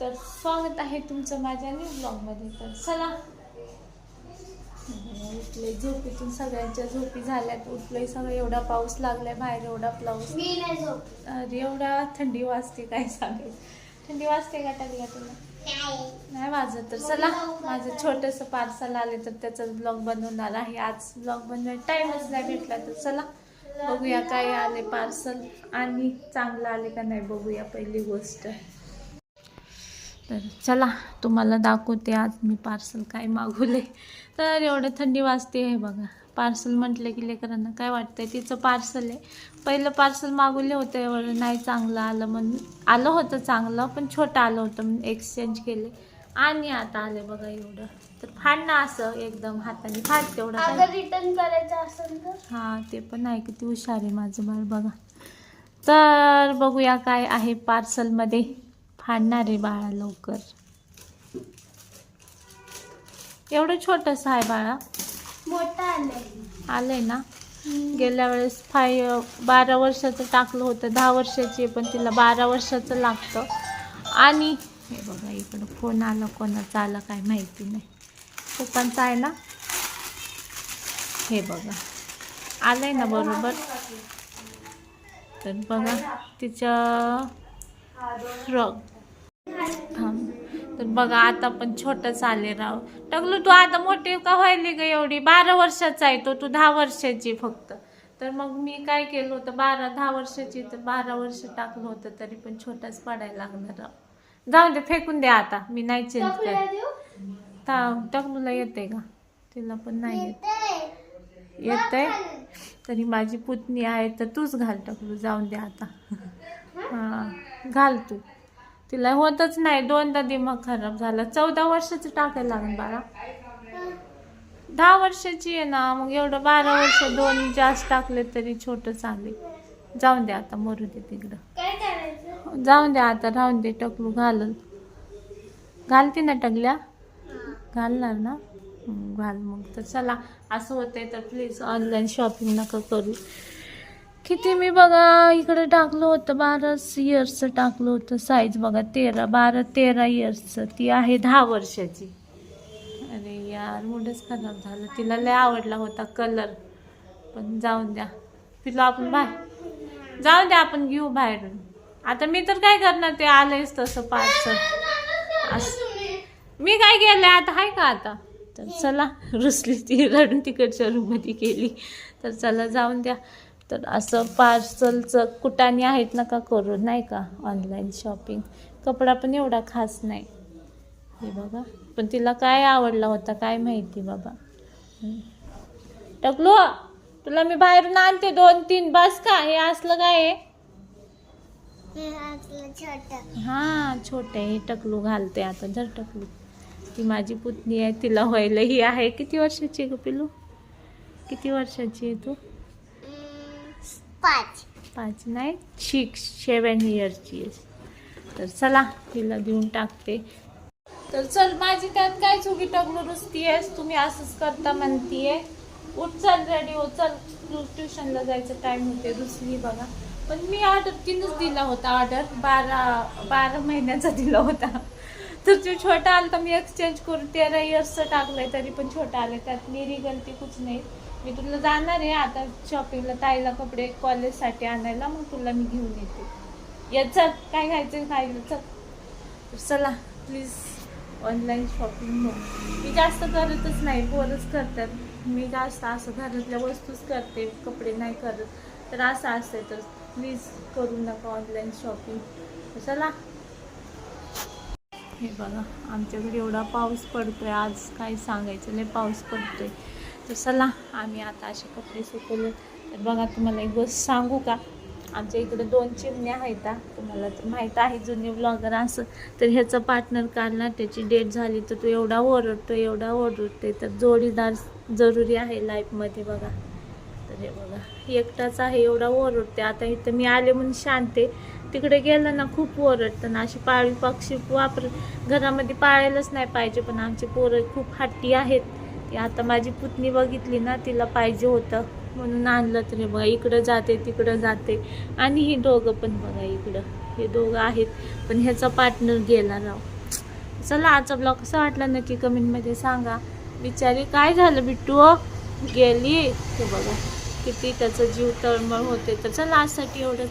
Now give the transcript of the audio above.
तर स्वागत आहे तुमचं माझ्या न्यू ब्लॉगमध्ये तर चला. उठले झोपेतून सगळ्यांच्या झोपी झाल्यात. उठले सगळं एवढा पाऊस लागलाय बाहेर एवढा पाऊस. झोप अरे एवढा थंडी वाजते काय सांगेल थंडी वाजते का टाकल्या तुला? नाही. नाही वाजत तर चला. माझं छोटंसं पार्सल आले तर त्याचाच ब्लॉग बनवणार आहे. आज ब्लॉग बनवायला टाईमच नाही भेटला तर चला. बघूया काय आले पार्सल. आणि चांगलं आले का नाही बघूया पहिली गोष्ट. तर चला तुम्हाला दाखवते आज मी पार्सल काय मागवले तर एवढं थंडी वाजते आहे बघा. पार्सल म्हटलं की लेकरांना काय वाटतंय तिचं पार्सल आहे. पहिलं पार्सल मागवले होतं एवढं नाही चांगलं आलं म्हणून आलं होतं चांगलं पण छोटं आलं होतं म्हणून एक्सचेंज केले. आणि आता आले बघा एवढं. तर फाड ना असं एकदम हाताने फाड तेवढं रिटर्न करायचं असेल तर? हा ते पण आहे किती हुशार आहे माझं बाळ बघा. तर बघूया काय आहे पार्सलमध्ये फाडणार आहे बाळा लवकर. एवढं छोटंसं आहे बाळा. मोठा आलंय. आलंय ना? गेल्या वेळेस फाय बारा वर्षाचं टाकलं होतं. दहा वर्षाची आहे, पण तिला बारा वर्षाचं लागतं. आणि हे बघा इकडं फोन आला कोणाचा आला काय माहिती नाही. पप्पांचा आहे ना? हे बघा. आलंय ना बरोबर? तर बघा तिच्या फ्रॉक तर बघा आता पण छोटंच आले राव. टगलू तू आता मोठे का व्हायले ग एवढी? बारा वर्षाचा आहे तो तू दहा वर्षाची फक्त. तर मग मी काय केलं होतं बारा दहा वर्षाची तर बारा वर्ष टाकलं होतं तरी पण छोटाच पडायला लागणार राव. जाऊ दे फेकून दे आता. मी नाही चेंज कर टकलूला येते का? तिला पण नाही येत. येतंय. येतंय? तरी माझी पुतणी आहे तर तूच घाल टकलू जाऊन दे आता. हा घाल तू. तिला होतच नाही. दोनदा दिमाग खराब झाला. चौदा वर्षाचं टाकायला लागेल बाळा. दहा वर्षाची आहे ना मग एवढं बारा वर्ष दोन जास्त टाकले तरी छोटं चालेल जाऊन दे आता मरू दे तिकडं. जाऊन दे आता राहून दे टकलू घालल घालते ना टकल्या? घालणार ना? घाल मग. तर चला असं होतंय तर प्लीज ऑनलाईन शॉपिंग नका करू. किती मी बघा इकडे टाकलं होतं बारा इयर्सचं टाकलं होतं साईज बघा तेरा बारा तेरा इयर्सचं ती आहे दहा वर्षाची. अरे यार मुडच खराब झालं. तिला लय आवडला होता कलर पण जाऊन द्या. तिला आपण बाहेर जाऊन द्या आपण घेऊ बाहेरून. आता मी तर काय करणार ते आलंयच तसं पार्सल. असं मी काय केलं आता आहे का आता? तर चला रुसली ती रडून तिकडच्या रूममध्ये गेली. तर चला जाऊन द्या. तर असं पार्सलचं कुटाने आहेत ना का करू नाही का? ऑनलाईन शॉपिंग कपडा पण एवढा खास नाही. हे बघा. पण तिला काय आवडला होता काय माहिती बाबा. टकलो तुला मी बाहेरून आणते दोन तीन. बस का? हे असलं काय हे छोटं. हा टकलू घालते आता. जर टकलू. ती माझी पुतणी आहे तिला व्हायला ही आहे. किती वर्षाची आहे ग पिलू किती वर्षाची आहे तू? पाच. पाच नाही सिक्स सेवन इयरची आहे तर चला तिला देऊन टाकते. तर चल माझी त्यात काय चुकी टकलू रुसती आहेस? तुम्ही असंच करता म्हणतीये. उठ चल रेडी हो चल. ट्युशनला जायचं टाइम होते रुसली बघा. पण मी ऑर्डर तिनंच दिला होता ऑर्डर बारा बारा महिन्याचा दिला होता. तर तो छोटा आला तर मी एक्सचेंज करून तेरा इयर्सचं टाकलंय तरी पण छोटा आलं त्यात मेरी गलती कुछ नाही. मी तुला जाणार आहे आता शॉपिंगला ताईला कपडे कॉलेजसाठी आणायला मग तुला मी घेऊन येते. याचं चल काय घ्यायचं काय चल. चला प्लीज ऑनलाईन शॉपिंग हो मी जास्त करतच नाही पोरच करतात. मी जास्त असं घरातल्या वस्तूच करते कपडे नाही करत. तर असं असते तर प्लीज करू नका ऑनलाईन शॉपिंग चला. हे बघा आमच्याकडे एवढा पाऊस पडतोय आज काय सांगायचं नाही पाऊस पडतोय. तर चला आम्ही आता असे कपडे सुकवले. तर बघा तुम्हाला एक गोष्ट सांगू का? आमच्या इकडे दोन चिमण्या आहेत तुम्हाला तर माहीत आहे जुने ब्लॉगर असं. तर ह्याचा पार्टनर काढला त्याची डेट झाली तर तो एवढा ओरडतो एवढा ओरडतोय. तर जोडीदार जरुरी आहे लाईफमध्ये बघा. तर हे बघा एकटाच आहे एवढा ओरडते आता इथं मी आले म्हणून शांते तिकडे गेलं ना खूप ओरडतं ना. अशी पाळी पक्षी वापर घरामध्ये पाळायलाच नाही पाहिजे पण आमचे पोरं खूप हट्टी आहेत. आता माझी पुतणी बघितली ना तिला पाहिजे होतं. म्हणून आणलं तर हे बघा इकडं जाते तिकडं जाते. आणि हे दोघं पण बघा इकडं. हे दोघं आहेत पण ह्याचा पार्टनर गेला राव. चला आजचा ब्लॉग कसा वाटला नक्की कमेंटमध्ये सांगा. बिचारी काय झालं बिट्टू हो? गेली. ते बघा किती त्याचं जीव तळमळ होते. तर चला आजसाठी एवढंच.